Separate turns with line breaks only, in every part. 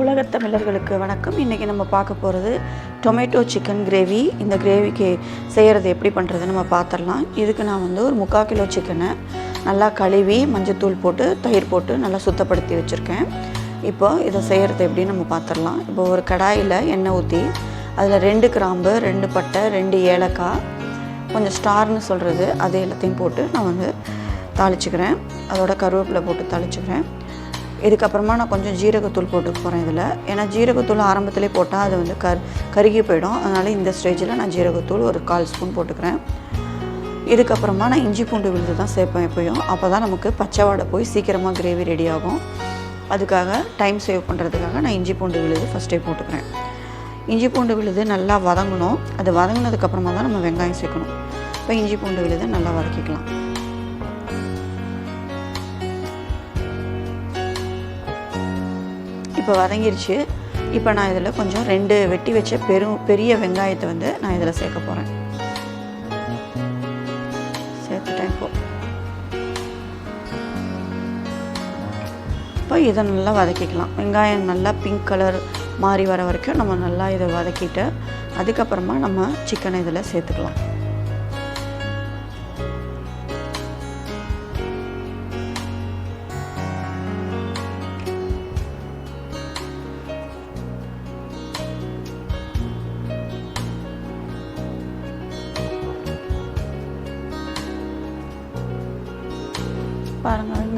உலகத் தமிழர்களுக்கு வணக்கம். இன்றைக்கி நம்ம பார்க்க போகிறது டொமேட்டோ சிக்கன் கிரேவி இந்த கிரேவிக்கு செய்கிறது எப்படி பண்ணுறதுன்னு நம்ம பார்த்துடலாம். இதுக்கு நான் வந்து ஒரு முக்கால் கிலோ சிக்கனை நல்லா கழுவி மஞ்சத்தூள் போட்டு தயிர் போட்டு நல்லா சுத்தப்படுத்தி வச்சுருக்கேன். இப்போ இதை செய்கிறது எப்படின்னு நம்ம பார்த்துடலாம். இப்போ ஒரு கடாயில் எண்ணெய் ஊற்றி அதில் ரெண்டு கிராம்பு ரெண்டு பட்டை ரெண்டு ஏலக்காய் கொஞ்சம் ஸ்டார்னு சொல்கிறது அது எல்லாத்தையும் போட்டு நான் வந்து தாளிச்சுக்கிறேன். அதோட கருவேப்பிலை போட்டு தாளிச்சுக்கிறேன். இதுக்கப்புறமா நான் கொஞ்சம் ஜீரகத்தூள் போட்டுக்க போகிறேன் இதில். ஏன்னா ஜீரகத்தூள் ஆரம்பத்திலே போட்டால் அது வந்து கர் கருகி போயிடும். அதனால் இந்த ஸ்டேஜில் நான் ஜீரகத்தூள் ஒரு கால் ஸ்பூன் போட்டுக்கிறேன். இதுக்கப்புறமா நான் இஞ்சி பூண்டு விழுது தான் சேர்ப்பேன் எப்பயும். அப்போ தான் நமக்கு பச்சைவாடை போய் சீக்கிரமாக கிரேவி ரெடி ஆகும். அதுக்காக டைம் சேவ் பண்ணுறதுக்காக நான் இஞ்சி பூண்டு விழுது ஃபஸ்ட்டே போட்டுக்கிறேன். இஞ்சி பூண்டு விழுது நல்லா வதங்கணும். அது வதங்கினதுக்கப்புறமா தான் நம்ம வெங்காயம் சேர்க்கணும். இப்போ இஞ்சி பூண்டு விழுது நல்லா வதக்கிக்கலாம். இப்போ வதங்கிருச்சு. இப்போ நான் இதில் கொஞ்சம் ரெண்டு வெட்டி வச்ச பெரும் பெரிய வெங்காயத்தை வந்து நான் இதில் சேர்க்க போகிறேன் சேர்த்துட்டேன் இப்போ. இப்போ இதை நல்லா வதக்கிக்கலாம். வெங்காயம் நல்லா பிங்க் கலர் மாறி வர வரைக்கும் நம்ம நல்லா இதை வதக்கிட்டு அதுக்கப்புறமா நம்ம சிக்கனை இதில் சேர்த்துக்கலாம்.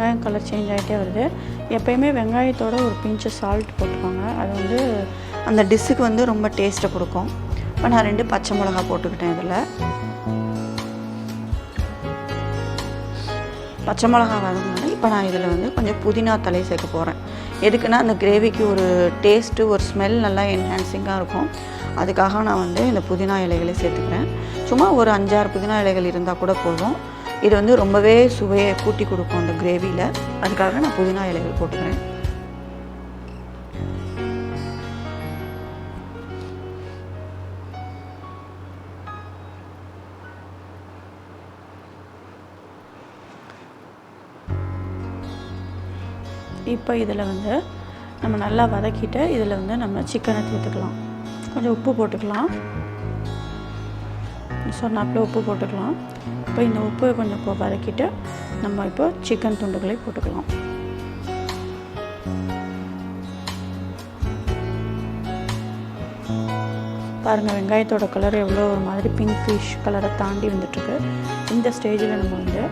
வெங்காயம் கலர் சேஞ்ச் ஆகிட்டே வருது. எப்பயுமே வெங்காயத்தோட ஒரு பிஞ்சு சால்ட் போட்டுக்கோங்க. அது வந்து அந்த டிஷ்ஷுக்கு வந்து ரொம்ப டேஸ்ட்டை கொடுக்கும். இப்போ நான் ரெண்டு பச்சை மிளகா போட்டுக்கிட்டேன் இதில். பச்சை மிளகா வரதுனால இப்போ நான் இதில் வந்து கொஞ்சம் புதினா தலை சேர்க்க போகிறேன் எதுக்குன்னா அந்த கிரேவிக்கு ஒரு டேஸ்ட்டு ஒரு ஸ்மெல் நல்லா என்ஹான்சிங்காக இருக்கும். அதுக்காக நான் வந்து இந்த புதினா இலைகளை சேர்த்துக்கிறேன். சும்மா ஒரு அஞ்சாறு புதினா இலைகள் இருந்தால் கூட போதும். இது வந்து ரொம்பவே சுவையை கூட்டி கொடுக்கும் அந்த கிரேவியில் அதுக்காக நான் புதினா இலைகள் போட்டுக்கிறேன். இப்போ இதில் வந்து நம்ம நல்லா வதக்கிட்டு இதில் வந்து நம்ம சிக்கனை சேர்த்துக்கலாம். கொஞ்சம் உப்பு போட்டுக்கலாம். சொன்னாப்பில் உப்பு போட்டுக்கலாம். இப்போ இந்த உப்பு கொஞ்சம் இப்போ வதக்கிட்டு நம்ம இப்போ சிக்கன் துண்டுகளை போட்டுக்கலாம். பாருங்கள் வெங்காயத்தோட கலர் எவ்வளோ ஒரு மாதிரி பிங்க் ஃபிஷ் கலரை தாண்டி வந்துட்டுருக்கு. இந்த ஸ்டேஜில் நம்ம வந்து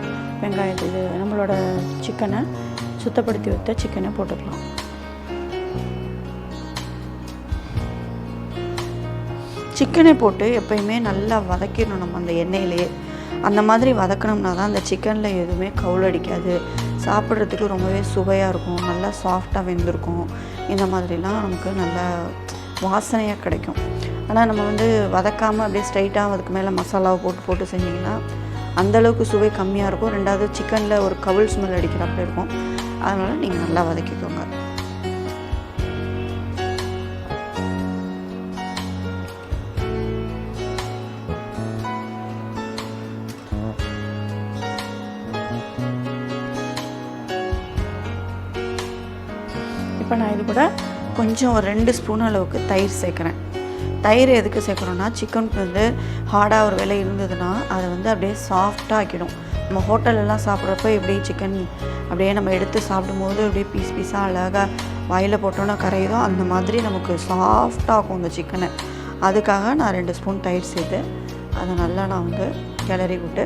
வெங்காயத்தை இது நம்மளோட சிக்கனை சுத்தப்படுத்தி வைத்த சிக்கனை போட்டுக்கலாம். சிக்கனை போட்டு எப்பயுமே நல்லா வதக்கிடணும் நம்ம அந்த எண்ணெயிலேயே. அந்த மாதிரி வதக்கணும்னா தான் அந்த சிக்கனில் எதுவுமே கவுள் அடிக்காது. சாப்பிட்றதுக்கு ரொம்பவே சுவையாக இருக்கும். நல்லா சாஃப்டாக வெந்திருக்கும். இந்த மாதிரிலாம் நமக்கு நல்லா வாசனையாக கிடைக்கும். ஆனால் நம்ம வந்து வதக்காமல் அப்படியே ஸ்ட்ரைட்டாக அதுக்கு மேலே மசாலாவை போட்டு போட்டு செஞ்சிங்கன்னா அந்தளவுக்கு சுவை கம்மியாக இருக்கும். ரெண்டாவது சிக்கனில் ஒரு கவுள் ஸ்மெல் அடிக்கிறாப்புல இருக்கும். அதனால் நீங்கள் நல்லா வதக்கிக்கோங்க. இப்போ நான் இது கூட கொஞ்சம் ஒரு ரெண்டு ஸ்பூன் அளவுக்கு தயிர் சேர்க்குறேன். தயிர் எதுக்கு சேர்க்குறோன்னா சிக்கனுக்கு வந்து ஹார்டாக ஒரு விலை இருந்ததுன்னா அதை வந்து அப்படியே சாஃப்டாக ஆக்கிடும். நம்ம ஹோட்டலெல்லாம் சாப்பிட்றப்ப எப்படி சிக்கன் அப்படியே நம்ம எடுத்து சாப்பிடும்போது அப்படியே பீஸ் பீஸாக அழகாக வாயில் போட்டோன்னா கரையுதோ அந்த மாதிரி நமக்கு சாஃப்டாக இருக்கும் இந்த சிக்கனை அதுக்காக நான் ரெண்டு ஸ்பூன் தயிர் சேர்த்து அதை நல்லா நான் வந்து கிளறி விட்டு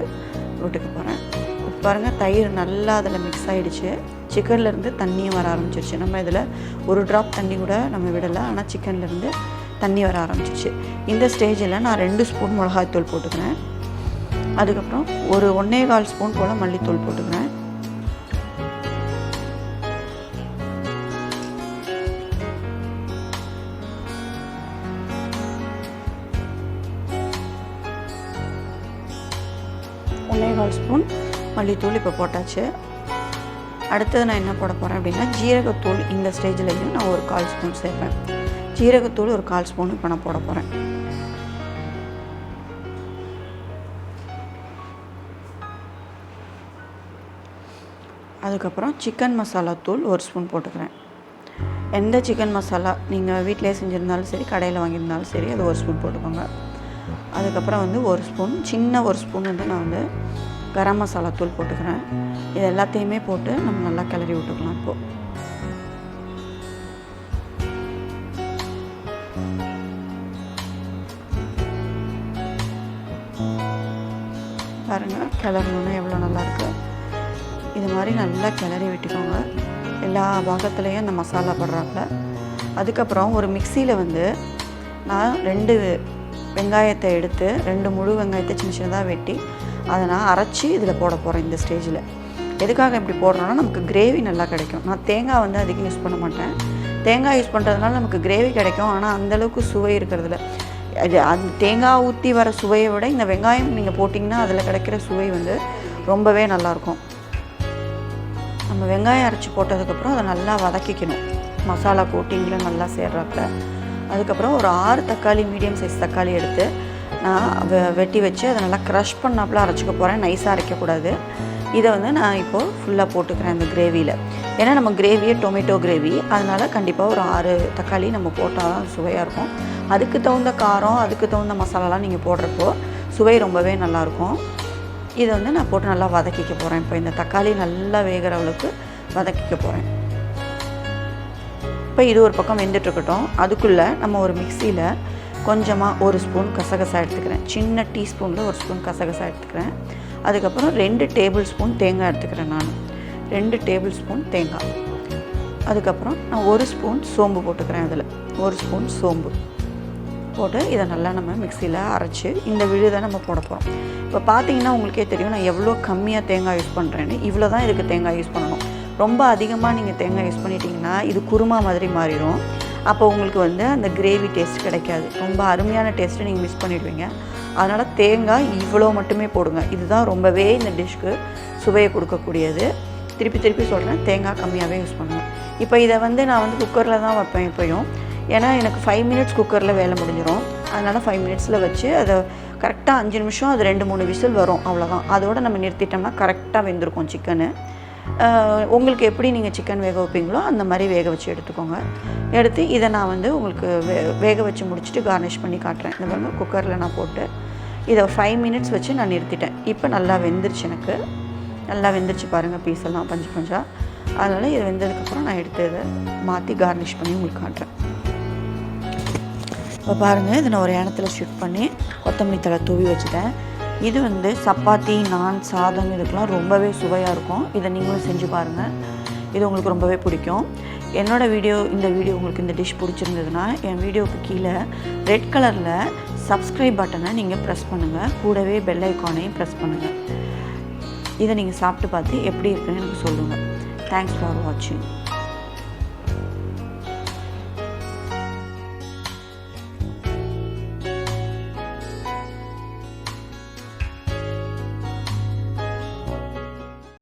விட்டுக்க போகிறேன் பாருங்கள் தயிர் நல்லா அதில் மிக்ஸ் ஆகிடுச்சு சிக்கன்லேருந்து தண்ணியும் வர ஆரம்பிச்சிருச்சு. நம்ம இதில் ஒரு ட்ராப் தண்ணி கூட நம்ம விடலை ஆனால் சிக்கன்லேருந்து தண்ணி வர ஆரம்பிச்சிருச்சு. இந்த ஸ்டேஜில் நான் ரெண்டு ஸ்பூன் மிளகாய்த்தூள் போட்டுக்கிறேன். அதுக்கப்புறம் ஒரு ஒன்றே கால் ஸ்பூன் போல் மல்லித்தூள் போட்டுக்கிறேன். ஒன்றே கால் ஸ்பூன் மல்லித்தூள் இப்போ போட்டாச்சு. அடுத்தது நான் என்ன போட போகிறேன் அப்படின்னா ஜீரகத்தூள் இந்த ஸ்டேஜ்லேயும் நான் ஒரு கால் ஸ்பூன் சேர்ப்பேன். ஜீரகத்தூள் ஒரு கால் ஸ்பூன் இப்போ நான் போட போகிறேன் அதுக்கப்புறம் சிக்கன் மசாலா தூள் ஒரு ஸ்பூன் போட்டுக்கிறேன். எந்த சிக்கன் மசாலா நீங்கள் வீட்டிலே செஞ்சுருந்தாலும் சரி கடையில் வாங்கியிருந்தாலும் சரி அது ஒரு ஸ்பூன் போட்டுக்கோங்க. அதுக்கப்புறம் வந்து ஒரு ஸ்பூன் சின்ன ஒரு ஸ்பூன் வந்து நான் வந்து கரம் மசாலா தூள் போட்டுக்கிறேன். இது எல்லாத்தையுமே போட்டு நம்ம நல்லா கிளறி விட்டுக்கலாம் இப்போது பாருங்கள் கிளறணுன்னா எவ்வளோ நல்லாயிருக்கு இது மாதிரி நல்லா கிளறி விட்டுக்கோங்க. எல்லா பாகத்துலேயும் அந்த மசாலா படுறாப்புல. அதுக்கப்புறம் ஒரு மிக்சியில் வந்து நான் ரெண்டு வெங்காயத்தை எடுத்து ரெண்டு முழு வெங்காயத்தை சின்ன சின்னதாக வெட்டி அதை நான் அரைச்சி இதில் போட போகிறேன் இந்த ஸ்டேஜில். எதுக்காக இப்படி போடுறோன்னா நமக்கு கிரேவி நல்லா கிடைக்கும். நான் தேங்காய் வந்து அதிகம் யூஸ் பண்ண மாட்டேன். தேங்காய் யூஸ் பண்ணுறதுனால நமக்கு கிரேவி கிடைக்கும். ஆனால் அந்தளவுக்கு சுவை இருக்கிறதுல அது அந்த தேங்காய் ஊற்றி வர சுவையை விட இந்த வெங்காயம் நீங்கள் போட்டிங்கன்னா அதில் கிடைக்கிற சுவை வந்து ரொம்பவே நல்லாயிருக்கும் நம்ம வெங்காயம் அரைச்சி போட்டதுக்கப்புறம் அதை நல்லா வதக்கிக்கணும். மசாலா கோட்டிங்கில் நல்லா சேர்றாப்புல அதுக்கப்புறம் ஒரு ஆறு தக்காளி மீடியம் சைஸ் தக்காளி எடுத்து நான் வெ வெட்டி வச்சு அதை நல்லா க்ரஷ் பண்ணாப்புல அரைச்சிக்க போகிறேன் நைஸாக அரைக்கக்கூடாது. இதை வந்து நான் இப்போது ஃபுல்லாக போட்டுக்கிறேன் இந்த கிரேவியில் ஏன்னா நம்ம கிரேவியே டொமேட்டோ கிரேவி அதனால் கண்டிப்பாக ஒரு ஆறு தக்காளி நம்ம போட்டால் தான் சுவையாக இருக்கும். அதுக்கு தகுந்த காரம் அதுக்கு தகுந்த மசாலாலாம் நீங்கள் போடுறப்போ சுவை ரொம்பவே நல்லாயிருக்கும். இதை வந்து நான் போட்டு நல்லா வதக்கிக்க போகிறேன் இப்போ இந்த தக்காளி நல்லா வேகிற அளவுக்கு வதக்கிக்க போகிறேன் இப்போ இது ஒரு பக்கம் வெந்துட்டுருக்கட்டும். அதுக்குள்ளே நம்ம ஒரு மிக்சியில் கொஞ்சமாக ஒரு ஸ்பூன் கசகசா எடுத்துக்கிறேன். சின்ன டீஸ்பூனில் ஒரு ஸ்பூன் கசகசா எடுத்துக்கிறேன். அதுக்கப்புறம் ரெண்டு டேபிள் ஸ்பூன் தேங்காய் எடுத்துக்கிறேன் நான். ரெண்டு டேபிள் ஸ்பூன் தேங்காய். அதுக்கப்புறம் நான் ஒரு ஸ்பூன் சோம்பு போட்டுக்கிறேன் அதில். ஒரு ஸ்பூன் சோம்பு. போட்டு இதை நல்லா நம்ம மிக்சியில் அரைச்சி இந்த விழுதை நம்ம போட போகிறோம். இப்போ பார்த்தீங்கன்னா உங்களுக்கே தெரியும் நான் எவ்வளோ கம்மியாக தேங்காய் யூஸ் பண்ணுறேன்னு. இவ்வளோ தான் இதுக்கு தேங்காய் யூஸ் பண்ணணும். ரொம்ப அதிகமாக நீங்கள் தேங்காய் யூஸ் பண்ணிட்டீங்கன்னா இது குருமா மாதிரி மாறிடும். அப்போ உங்களுக்கு வந்து அந்த கிரேவி டேஸ்ட் கிடைக்காது. ரொம்ப அருமையான டேஸ்ட்டு நீங்கள் மிஸ் பண்ணிடுவீங்க. அதனால் தேங்காய் இவ்வளோ மட்டுமே போடுங்க. இதுதான் ரொம்பவே இந்த டிஷ்க்கு சுவையை கொடுக்கக்கூடியது. திருப்பி திருப்பி சொல்கிறேன் தேங்காய் கம்மியாகவே யூஸ் பண்ணுவேன் இப்போ இதை வந்து நான் வந்து குக்கரில் தான் வைப்பேன் எப்போயும். ஏன்னா எனக்கு ஃபைவ் மினிட்ஸ் குக்கரில் வேலை முடிஞ்சிடும் அதனால் ஃபைவ் மினிட்ஸில் வச்சு அதை கரெக்டாக அஞ்சு நிமிஷம் அது ரெண்டு மூணு விசில் வரும் அவ்வளோதான் அதோடு நம்ம நிறுத்திட்டோம்னா கரெக்டாக வெந்திருக்கும் சிக்கனு உங்களுக்கு எப்படி நீங்கள் சிக்கன் வேக வைப்பீங்களோ அந்த மாதிரி வேக வச்சு எடுத்துக்கோங்க. எடுத்து இதை நான் வந்து உங்களுக்கு வே வேக வச்சு முடிச்சுட்டு கார்னிஷ் பண்ணி காட்டுறேன். இந்த மாதிரி குக்கரில் நான் போட்டு இதை ஃபைவ் மினிட்ஸ் வச்சு நான் நிறுத்திட்டேன். இப்போ நல்லா வெந்துருச்சு எனக்கு. நல்லா வெந்துருச்சு பாருங்கள் பீஸ் எல்லாம் பஞ்சு பஞ்சா. அதனால் இது வெந்ததுக்கப்புறம் நான் எடுத்து இதை மாற்றி கார்னிஷ் பண்ணி உங்களுக்கு காட்டுறேன். இப்போ பாருங்கள் இதை நான் ஒரு இடத்துல ஷிஃப்ட் பண்ணி கொத்தமல்லி தலை தூவி வச்சுட்டேன். இது வந்து சப்பாத்தி நான் சாதம் இதுக்கெலாம் ரொம்பவே சுவையாக இருக்கும். இதை நீங்களும் செஞ்சு பாருங்கள் இது உங்களுக்கு ரொம்பவே பிடிக்கும். என்னோடய வீடியோ இந்த வீடியோ உங்களுக்கு இந்த டிஷ் பிடிச்சிருந்ததுன்னா என் வீடியோவுக்கு கீழே ரெட் கலரில் சப்ஸ்கிரைப் பட்டனை நீங்கள் ப்ரெஸ் பண்ணுங்கள் கூடவே பெல் ஐக்கானையும் ப்ரெஸ் பண்ணுங்கள் இதை நீங்கள் சாப்பிட்டு பார்த்து எப்படி இருக்குன்னு எனக்கு சொல்லுங்கள் தேங்க்ஸ் ஃபார் வாட்சிங்